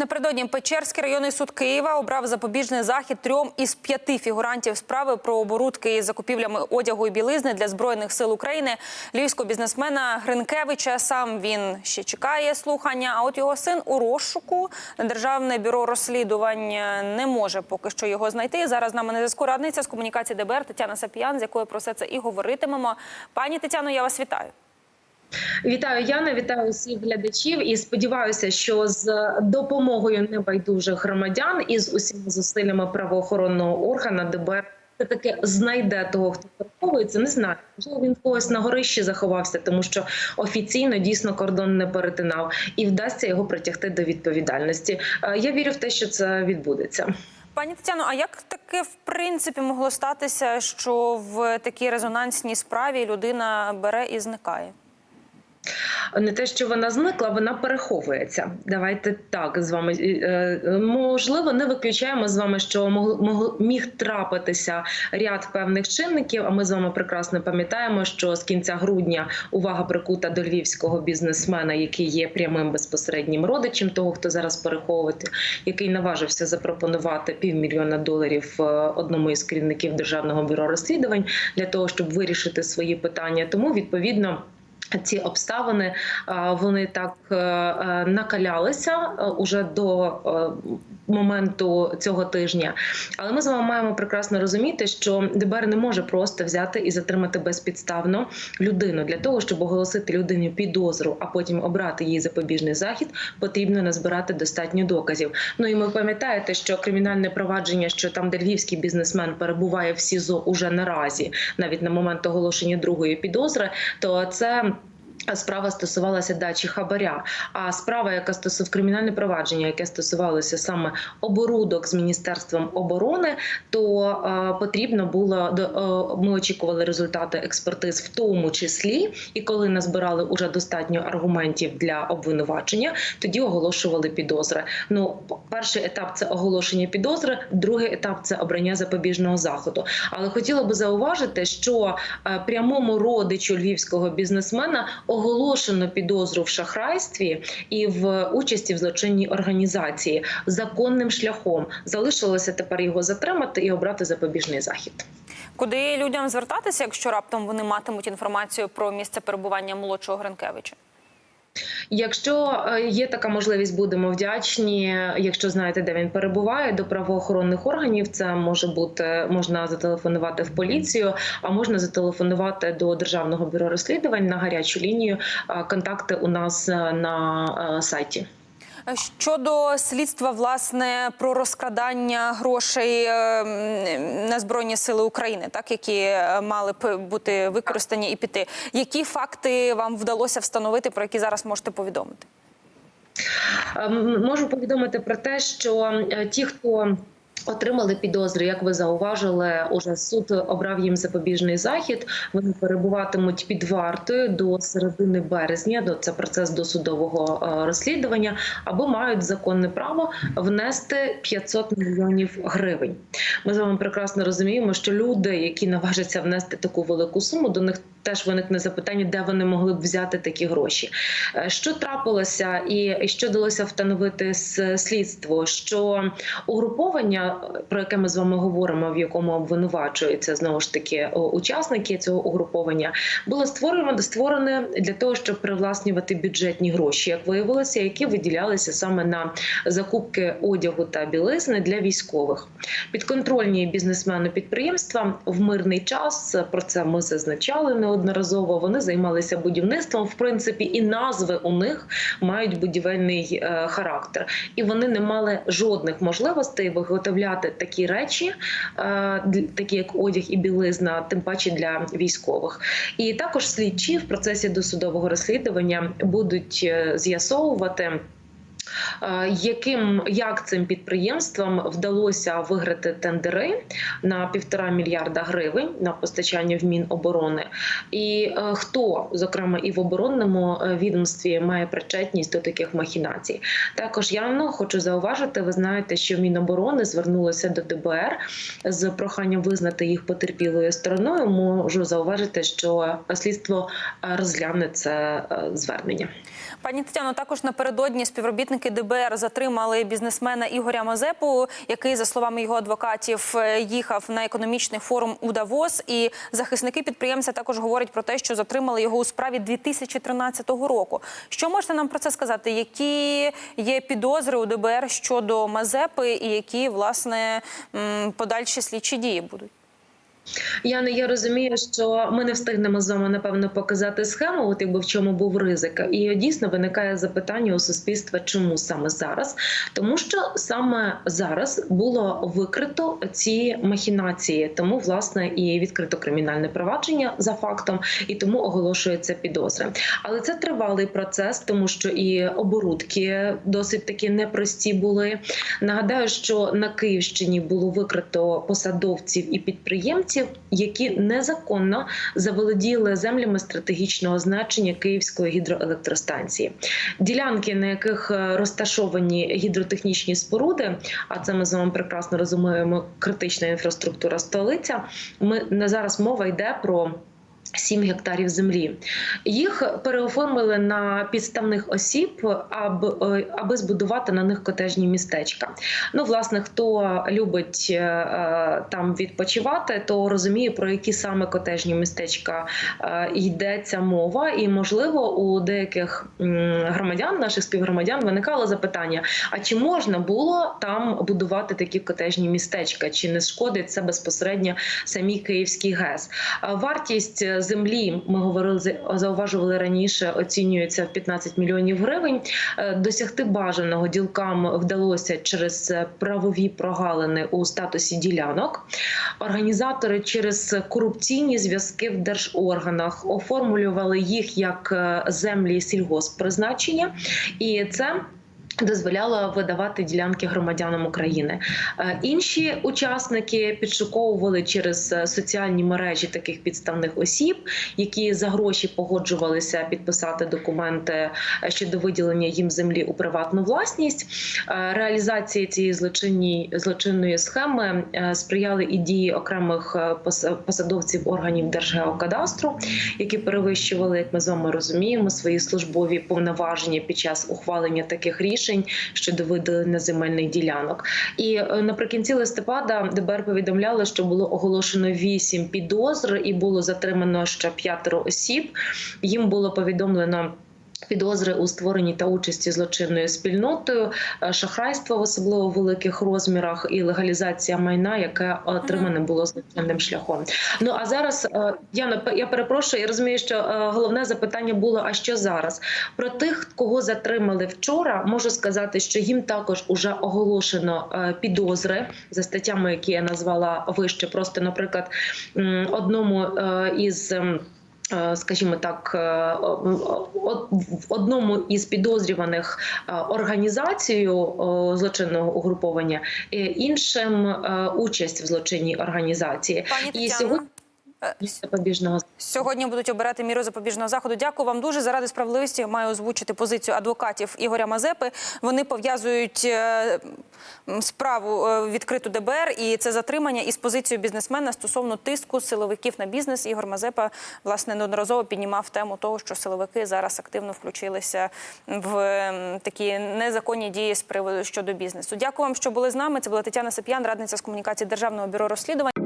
Напередодні Печерський районний суд Києва обрав запобіжний захід трьом із п'яти фігурантів справи про оборудки із закупівлями одягу і білизни для збройних сил України львівського бізнесмена Гринкевича. Сам він ще чекає слухання. А от його син у розшуку державне бюро розслідувань не може поки що його знайти. Зараз з нами на зв'язку радниця з комунікації ДБР Тетяна Сапіян, з якою про все це і говоритимемо. Пані Тетяно, я вас вітаю. Вітаю, Яна, вітаю всіх глядачів і сподіваюся, що з допомогою небайдужих громадян і з усіма зусиллями правоохоронного органу ДБР таки знайде того, хто переховується. Не знаю, можливо, він когось на горищі заховався, тому що офіційно дійсно кордон не перетинав, і вдасться його притягти до відповідальності. Е, Я вірю в те, що це відбудеться. Пані Тетяно, а як таке в принципі могло статися, що в такій резонансній справі людина бере і зникає? Не те, що вона зникла, вона переховується. Давайте так з вами Е, можливо, не виключаємо з вами, що міг трапитися ряд певних чинників. А ми з вами прекрасно пам'ятаємо, що з кінця грудня увага прикута до львівського бізнесмена, який є прямим безпосереднім родичем того, хто зараз переховувати, який наважився запропонувати півмільйона доларів е, одному із керівників державного бюро розслідувань для того, щоб вирішити свої питання. Тому відповідно. Ці обставини вони так е, е, накалялися е, уже до е, моменту цього тижня. Але ми з вами маємо прекрасно розуміти, що ДБР не може просто взяти і затримати безпідставно людину для того, щоб оголосити людині підозру, а потім обрати її запобіжний захід. Потрібно назбирати достатньо доказів. Ну і ми пам'ятаєте, що кримінальне провадження, що там, де львівський бізнесмен перебуває в СІЗО уже наразі, навіть на момент оголошення другої підозри, то це. Справа стосувалася дачі хабаря. А справа, яка стосувала кримінальне провадження, яке стосувалося саме оборудок з міністерством оборони, то е, потрібно було до е, ми очікували результати експертиз, в тому числі, і коли назбирали уже достатньо аргументів для обвинувачення, тоді оголошували підозри. Ну, перший етап це оголошення підозри, другий етап це обрання запобіжного заходу. Але хотіла би зауважити, що е, прямому родичу львівського бізнесмена оголошено підозру в шахрайстві і в участі в злочинній організації законним шляхом. Залишилося тепер його затримати і обрати запобіжний захід. Куди людям звертатися, якщо раптом вони матимуть інформацію про місце перебування молодшого Гринкевича? Якщо е, є така можливість, будемо вдячні. Якщо знаєте, де він перебуває, до правоохоронних органів це може бути можна зателефонувати в поліцію, а можна зателефонувати до державного бюро розслідувань на гарячу лінію. Е, Контакти у нас е, на сайті. Щодо слідства, власне, про розкрадання грошей е, на збройні сили України, так які е, мали б бути використані і піти. Які факти вам вдалося встановити, про які зараз можете повідомити? Можу повідомити про те, що е, ті, хто Отримали підозри, як ви зауважили, уже суд обрав їм запобіжний захід. Вони перебуватимуть під вартою до середини березня. До це процес досудового е, розслідування, або мають законне право внести 500 мільйонів гривень. Ми з вами прекрасно розуміємо, що люди, які наважаться внести таку велику суму, до них теж виникне запитання, де вони могли б взяти такі гроші. Е, Що трапилося, і що вдалося встановити з слідство? Що угруповання, про яке ми з вами говоримо, в якому обвинувачуються знову ж таки учасники цього угруповання, було створено створене для того, щоб привласнювати бюджетні гроші, як виявилося, які виділялися саме на закупки одягу та білизни для військових. Підконтрольні бізнесмени підприємства в мирний час про це ми зазначали неодноразово. Вони займалися будівництвом. В принципі, і назви у них мають будівельний е, характер, і вони не мали жодних можливостей виготовляти такі речі, е, такі як одяг і білизна, тим паче для військових. І також слідчі в процесі досудового розслідування будуть е, з'ясовувати. Е, Яким як цим підприємствам вдалося виграти тендери на півтора мільярда гривень на постачання в Міноборони, і е, хто, зокрема, і в оборонному е, відомстві має причетність до таких махінацій? Також явно хочу зауважити, ви знаєте, що Міноборони звернулося до ДБР з проханням визнати їх потерпілою стороною. Можу зауважити, що слідство розгляне це звернення. Пані Тетяно, також напередодні співробітники ДБР затримали бізнесмена Ігоря Мазепу, який, за словами його адвокатів, е, їхав на економічний форум у Давос. І захисники підприємця також говорять про те, що затримали його у справі 2013 року. Що можете нам про це сказати? Які є підозри у ДБР щодо Мазепи, і які власне подальші слідчі дії будуть? Яна, я розумію, що ми не встигнемо з вами напевно показати схему, от якби в чому був ризик. І дійсно виникає запитання у суспільства, чому саме зараз? Тому що саме зараз було викрито ці махінації, тому власне і відкрито кримінальне провадження за фактом, і тому оголошується підозри. Але це тривалий процес, тому що і оборудки досить таки непрості були. Нагадаю, що на Київщині було викрито посадовців і підприємців, які незаконно заволоділи землями стратегічного значення Київської гідроелектростанції. Ділянки, на яких е, розташовані гідротехнічні споруди, а це ми з вами прекрасно розуміємо, критична інфраструктура столиця. Ми на зараз мова йде про. 7 гектарів землі їх переоформили на підставних осіб, аби, аби збудувати на них котежні містечка. Ну, власне, хто любить е, е, там відпочивати, то розуміє про які саме котежні містечка е, йдеться мова, і можливо у деяких громадян, наших співгромадян, виникало запитання: а чи можна було там будувати такі котежні містечка? Чи не шкодить це безпосередньо самій Київській ГЕС? А Вартість землі ми говорили зауважували раніше. Оцінюється в 15 мільйонів гривень. Е, Досягти бажаного ділкам вдалося через правові прогалини у статусі ділянок. Організатори через корупційні зв'язки в держорганах оформлювали їх як е, землі сільгосппризначення, і це. Дозволяло видавати ділянки громадянам України. Е, Інші учасники підшуковували через е, соціальні мережі таких підставних осіб, які за гроші погоджувалися підписати документи е, щодо виділення їм землі у приватну власність. Реалізації цієї злочинні, злочинної схеми сприяли і дії окремих посадовців органів Держгеокадастру, які перевищували, як ми з вами розуміємо, свої службові повноваження під час ухвалення таких рішень щодо виділення земельних ділянок. І е, наприкінці листопада ДБР повідомляли, що було оголошено вісім підозр і було затримано ще п'ятеро осіб. Їм було повідомлено. Підозри у створенні та участі злочинною спільнотою, е, шахрайство в особливо великих розмірах і легалізація майна, яке отримане було злочинним шляхом. Ну а зараз е, Яна, я перепрошую, я розумію, що е, головне запитання було: а що зараз? Про тих, кого затримали вчора, можу сказати, що їм також уже оголошено підозри за статтями, які я назвала вище. Просто, наприклад, одному із. Е, Скажімо так, е, в одному із підозрюваних організацію е, злочинного угруповання, іншим участь в злочинній організації. Пані І сьогодні запобіжного Сьогодні будуть обирати міру запобіжного заходу. Дякую вам дуже. Заради справедливості маю озвучити позицію адвокатів Ігоря Мазепи. Вони пов'язують е, справу е, відкриту ДБР і це затримання із позицією бізнесмена стосовно тиску силовиків на бізнес. Ігор Мазепа власне неодноразово піднімав тему того, що силовики зараз активно включилися в такі незаконні дії з приводу щодо бізнесу. Дякую вам, що були з нами. Це була Тетяна Сап'ян, радниця з комунікації Державного бюро розслідувань.